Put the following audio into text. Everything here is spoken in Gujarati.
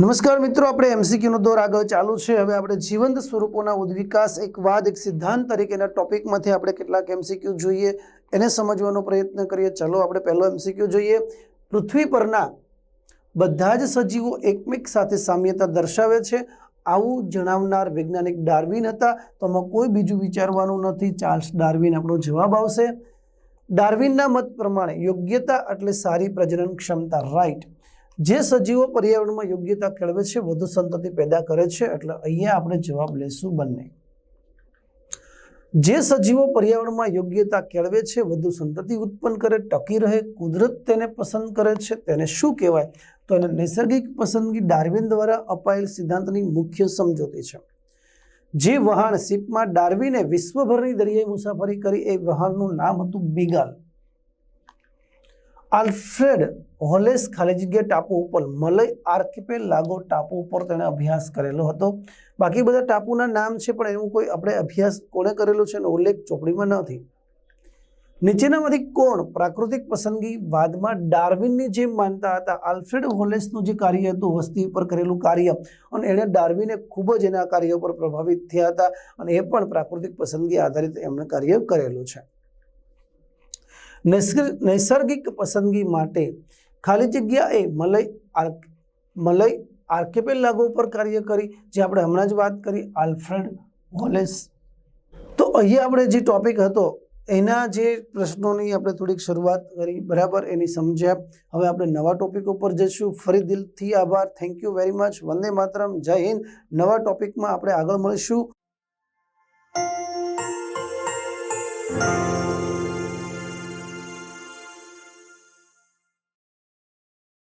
નમસ્કાર મિત્રો, આપણે એમસીક્યુનો દોર આગળ ચાલુ છે. હવે આપણે જીવંત સ્વરૂપોના ઉદ્વિકાસ, એક વાદ, એક સિદ્ધાંત તરીકેના ટોપિકમાંથી આપણે કેટલાક એમસીક્યુ જોઈએ, એને સમજવાનો પ્રયત્ન કરીએ. ચાલો આપણે પહેલો એમસીક્યુ જોઈએ. પૃથ્વી પરના બધા જ સજીવો એકમેક સાથે સામ્યતા દર્શાવે છે. આવું જણાવનાર વૈજ્ઞાનિક ડાર્વિન હતા. તો આમાં કોઈ બીજું વિચારવાનું નથી. ચાર્લ્સ ડાર્વિન આપણો જવાબ આવશે. ડાર્વિનના મત પ્રમાણે યોગ્યતા એટલે સારી પ્રજનન ક્ષમતા, રાઈટ. જે સજીવો પર્યાવરણમાં યોગ્યતા કેળવે છે, વધુ સંતતિ પેદા કરે છે, એટલે અહીંયા આપણે જવાબ લેશું બંને. જે સજીવો પર્યાવરણમાં યોગ્યતા કેળવે છે, વધુ સંતતિ ઉત્પન્ન કરે, ટકી રહે, કુદરત તેને પસંદ કરે છે, તેને શું કહેવાય? તો એને નૈસર્ગિક પસંદગી ડાર્વિન દ્વારા અપાયેલ સિદ્ધાંતની મુખ્ય સમજૂતી છે. જે વહાણ શિપમાં ડાર્વિને વિશ્વભરની દરિયાઈ મુસાફરી કરી, એ વહાણનું નામ હતું બીગાલ. આલ્ફ્રેડ હોલેસ ખાલી જગ્યા ટાપુ ઉપર, મલય આર્કિપેલ લાગો ટાપુ ઉપર તેણે અભ્યાસ કરેલો હતો. બાકી બધા ટાપુના નામ છે, પણ એવું કોઈ આપણે અભ્યાસ કોણે કરેલો છે એનો ઉલ્લેખ ચોપડીમાં નથી. નીચેનામાંથી કોણ પ્રાકૃતિક પસંદગી વાદમાં ડાર્વિનની જેમ માનતા હતા? આલ્ફ્રેડ હોલેસનું જે કાર્ય હતું, વસ્તી ઉપર કરેલું કાર્ય, અને એણે ડાર્વિને ખૂબ જ એના કાર્ય ઉપર પ્રભાવિત થયા હતા, અને એ પણ પ્રાકૃતિક પસંદગી આધારિત એમણે કાર્ય કરેલું છે. નૈસર્ગિક પસંદગી માટે ખાલી જગ્યા એ મલય મલય આર્કેપેલાગો ઉપર કાર્ય કરી, જે આપણે હમણાં જ વાત કરી, આલ્ફ્રેડ વોલેસ. તો અહીંયા આપણે જે ટોપિક હતો, એના જે પ્રશ્નોની આપણે થોડીક શરૂઆત કરી, બરાબર? એની સમજ્યા. હવે આપણે નવા ટોપિક ઉપર જઈશું. ફરી દિલથી આભાર. Thank you very much Vande Mataram. જય હિન્દ. નવા ટોપિકમાં આપણે આગળ મળીશું.